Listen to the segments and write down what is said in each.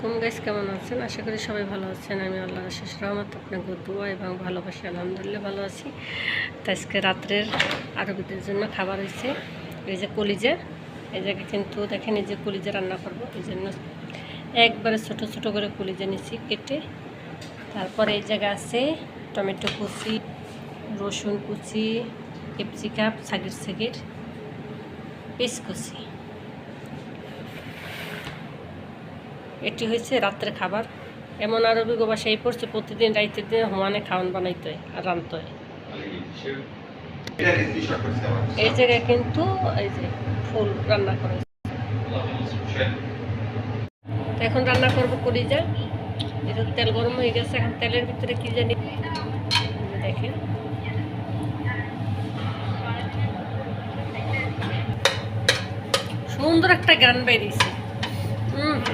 কুম গাইস কেমন আছেন? আশা করি সবাই ভালো আছেন। আমি আল্লাহ শেষ রহমত আপনাকে দোয়া এবং ভালোবাসি। আলহামদুলিল্লাহ ভালো আছি। তো আজকে রাত্রের আরবিদের জন্য খাবার হয়েছে। এই যে কলিজা। এই জায়গায় কিন্তু দেখেন এই যে কলিজা রান্না করব। এই জন্য একবারে ছোট ছোট করে কলিজা নিছি কেটে। তারপরে এই জায়গা আছে টমেটো কুচি, রসুন কুচি, ক্যাপসিকাম, সাগির সাগির পেঁচ কুচি এটি হয়েছে রাত্রে খাবার। এমন আরবি গোবাসা এই পড়ছে, প্রতিদিন রাইতে দিন হমানে খাওয়ান বানাইতে হয় আর রানতে। হয় এই জায়গায় কিন্তু এই যে ফুল রান্না করে এখন রান্না করব করি কলিজা এটা তেল গরম হয়ে গেছে, এখন তেলের ভিতরে কি জানি যে দেখেন। সুন্দর একটা গান বেরিয়েছে।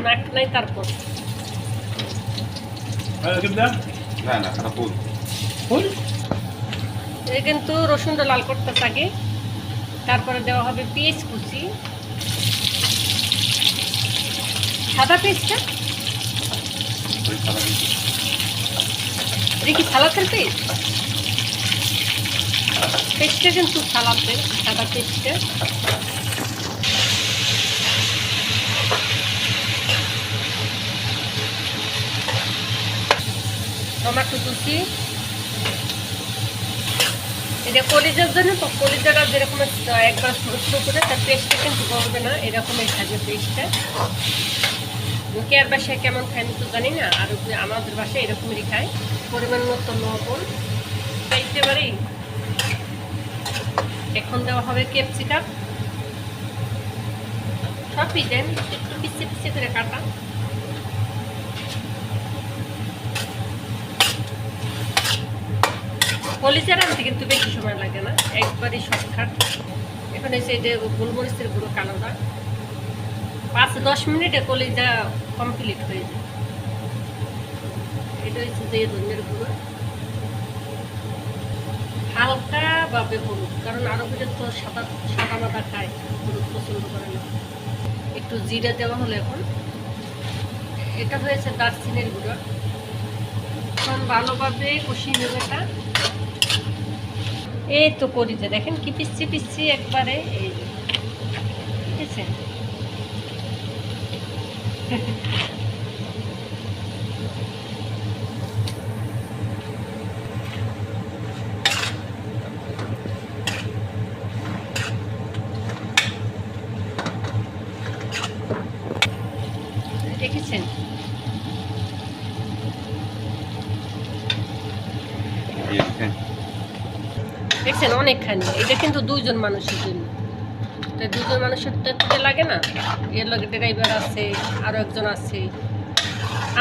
নাক কিন্তু রসুনটা লাল করতে থাকে তারপরে দেওয়া হবে পেঁয়াজ কুচি। সাদা পেঁয়াজটা? এটা কি সালাতের পেস্ট পেস্টটা কিন্তু সালাতের সাদা পেস্টটা টমাটো কুচি। এটা কলিজার জন্য, তো কলিজাটা যেরকম একবার ছোটো করে তার পেস্টটা কিন্তু করবে না, এরকমই থাকবে পেস্টটা মুখে আর বাসায় কেমন খায় আমি তো জানি না, আর আমাদের বাসায় এরকমই খায়, পরিমাণ মতো লবণ। খাইতে পারি। এখন দেওয়া হবে ক্যাপসিকাম। সবই দেন, একটু পিছিয়ে পিছিয়ে করে কাটা। কলিজার আনতে কিন্তু বেশি সময় লাগে না, একবারই শর্টকাট এখন এসে যে গোলমরিচের গুঁড়ো কালোটা পাঁচ দশ মিনিটে কলিজা কমপ্লিট হয়ে যায়। এটা হচ্ছে যে ধনের গুঁড়ো হালকা ভাবে হলুদ কারণ আরও ভিতরে তো সাদা সাদা মাদা খায় হলুদ পছন্দ করে না। একটু জিরা দেওয়া হলো এখন। এটা হয়েছে দারচিনির গুঁড়ো। এখন ভালোভাবে কষিয়ে নেবে এই তো করিতে দেখেন কি পিচ্ছি পিচ্ছি একবারে, এই। ঠিক আছে? দেখেছেন এই দেখেন। দেখছেন, অনেকখানি। এটা কিন্তু দুইজন মানুষের জন্য। তো দুজন মানুষের তো একটু লাগে না। এর লগে ড্রাইভার আছে আরও একজন আছে।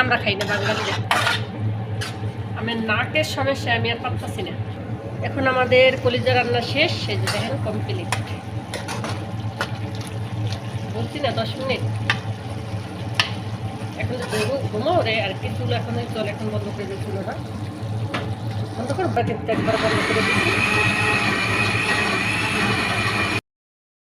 আমরা খাই না বাঙালিরা আমার নাকের সমস্যা, আমি আর পারতাছি না। এখন আমাদের কলিজা রান্না শেষ সেই যে দেখেন কমপ্লিট বলছি না, দশ মিনিট। এখন ঘুমো ঘুমাও রে, আর কি চুল এখন চল, এখন বন্ধ করে দিয়ে চুলোটা। বন্ধ করে বাকি একবার বন্ধ করে দিচ্ছি।